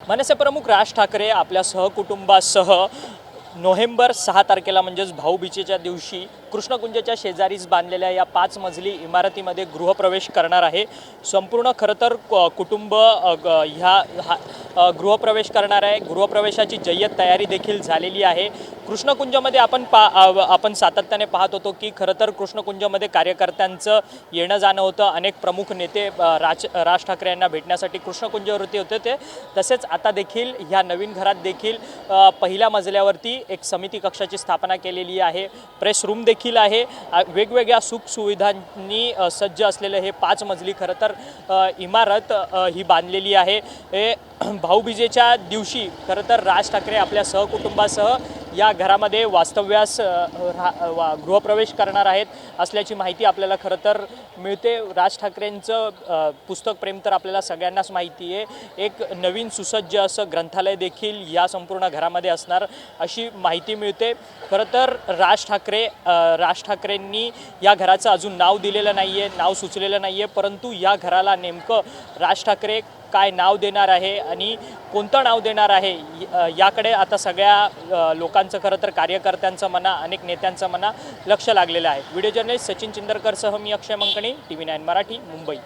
मनसे प्रमुख राज ठाकरे आपल्या सहकुटुंबासह नोव्हेंबर सहा तारखेला म्हणजेच भाऊबीजेच्या दिवशी कृष्णकुंजच्या शेजारीच बांधलेल्या या पाच मजली इमारतीमध्ये गृहप्रवेश करणार आहे. संपूर्ण खरं तर कुटुंब ग- ह्या हा गृहप्रवेश करणार आहे. गृहप्रवेशाची जय्यत तयारी देखील झालेली आहे. कृष्णकुंजमध्ये आपण पा आपण सातत्याने पाहत होतो की खरं तर कृष्णकुंजमध्ये कार्यकर्त्यांचं येणं जाणं होतं. अनेक प्रमुख नेते राज राज ठाकरे यांना भेटण्यासाठी कृष्णकुंजवरती होते ते. तसेच आता देखील ह्या नवीन घरात देखील पहिल्या मजल्यावरती एक समिती कक्षाची स्थापना केलेली आहे. प्रेस रूम देखील आहे. वेगवेगळ्या सुखसुविधांनी सज्ज असलेलं हे पाच मजली खरं तर इमारत ही बांधलेली आहे. हे भाऊबीजेच्या दिवशी खरं तर राज ठाकरे आपल्या सहकुटुंबासह या घरामध्ये वास्तव्यास रा वा गृहप्रवेश करणार आहेत असल्याची माहिती आपल्याला खरं तर मिळते. राज ठाकरेंचं पुस्तक प्रेम तर आपल्याला सगळ्यांनाच माहिती आहे. एक नवीन सुसज्ज असं ग्रंथालय देखील या संपूर्ण घरामध्ये असणार अशी माहिती मिळते. खरं तर राज ठाकरे राज ठाकरेंनी या घराचं अजून नाव दिलेलं नाही आहे नाव सुचलेलं नाही आहे परंतु या घराला नेमकं राज ठाकरे काय नाव देणार आहे आणि कोणतं नाव देणार आहे याकडे आता सगळ्या लोकांचं खरं तर कार्यकर्त्यांचं म्हणा अनेक नेत्यांचं म्हणा लक्ष लागलेलं आहे. व्हिडिओ जर्नलिस्ट सचिन चिंदरकरसह मी Akshay Mankani T V nine Marathi Mumbai.